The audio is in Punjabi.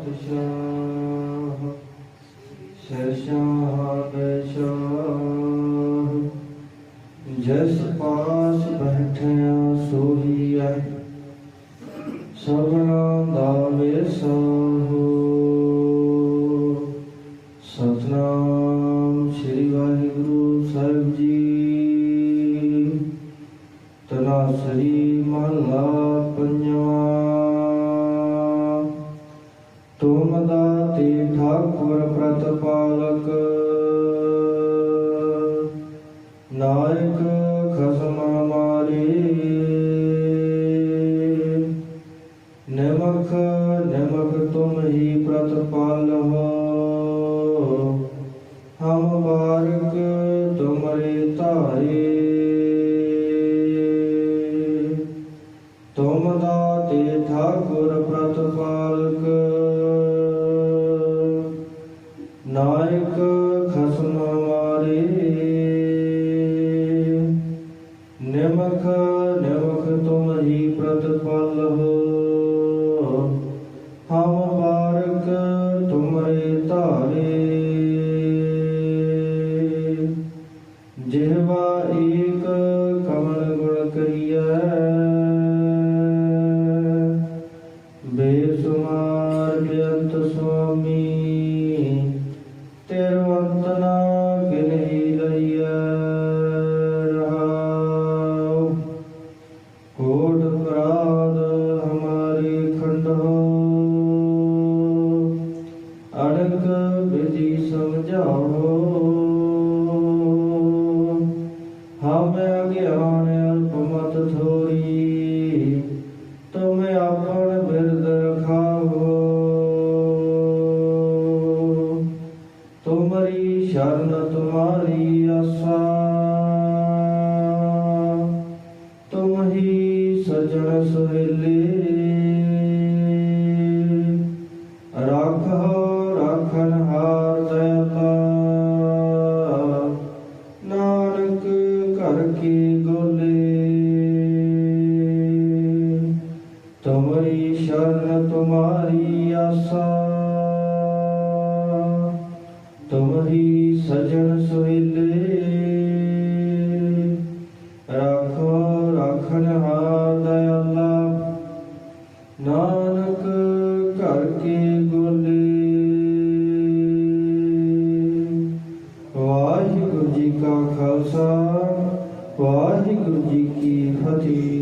ਪਾਤਸ਼ਾਹ ਸ਼ਹਿਨशाह ਬੈਸ਼ਾਹ ਜਿਸ ਪਾਸ ਬੈਠਿਆ ਸੋਹੀਐ ਸਭਨਾ ਦਾ ਵੇਸਾਹੋ ਸਤਨਾਮ ਸ੍ਰੀ ਵਾਹਿਗੁਰੂ ਸਾਹਿਬ ਜੀ ਤਨਾਸਰੀ ਦਾਤੇ ਠਾਕੁਰ ਪ੍ਰਤਪਾਲਕ। ਨਾਇਕ ਖਸਮਾ ਮਾਰੀ। ਨਮਕ ਨਿਮਖ ਤੁਮ ਹੀ ਪ੍ਰਤਪਾਲਹੁ ਹਮ ਬਾਰਕ ਤੁਮਰੇ ਧਾਰੇ। ਤੁਮ ਦਾਤੇ ਠਾਕੁਰ ਪ੍ਰਤਪਾਲਕ। ਨਾਇਕ ਖਸਮ ਮਾਰੇ। ਨਿਮਖ ਨਿਮਖ ਤੁਮ ਹੀ ਪ੍ਰਤਪਾਲਹੁ ਹਮ ਬਾਰਕ ਤੁਮਰੇ ਧਾਰੇ। ਜਿਹਵਾ ਏਕ ਕਮਲ ਗੁਣ ਕਰੀਐ। ਬੇਸੁਮਾਰ ਬੇਅੰਤ ਸੁਆਮੀ। ਅੜਕ ਵਿਧੀ ਸਮਝਾਓ ਹਮ ਅਗਿਆਨ ਅਲਪ ਥੋਰੀ ਤੁਮ ਆਪਣ ਬਿਰਦ ਰਖਾਓ ਤੁਮਰੀ ਸ਼ਰਨ ਤੁਮਾਰੀ ਆਸਾ। ਤੁਮ ਹੀ ਸਜਣ ਸੁਹੇਲੇ। ਕੀ ਗੋਲੇ? ਤੁਮਰੀ ਸ਼ਰਨ, ਤੁਮਾਰੀ ਆਸਾ। ਤੁਮ ਸਜਣ ਸੁਹੇਲੇ ਰਾਖੋ ਰਾਖਨ ਹਾਰ ਦਇਆਲਾ। ਨਾਨਕ ਘਰ ਕੀ ਗੋਲੇ? ਵਾਹਿਗੁਰੂ ਜੀ ਕਾ ਖਾਲਸਾ। ਵਾਹਿਗੁਰੂ ਜੀ ਕੀ ਫਤਿਹ।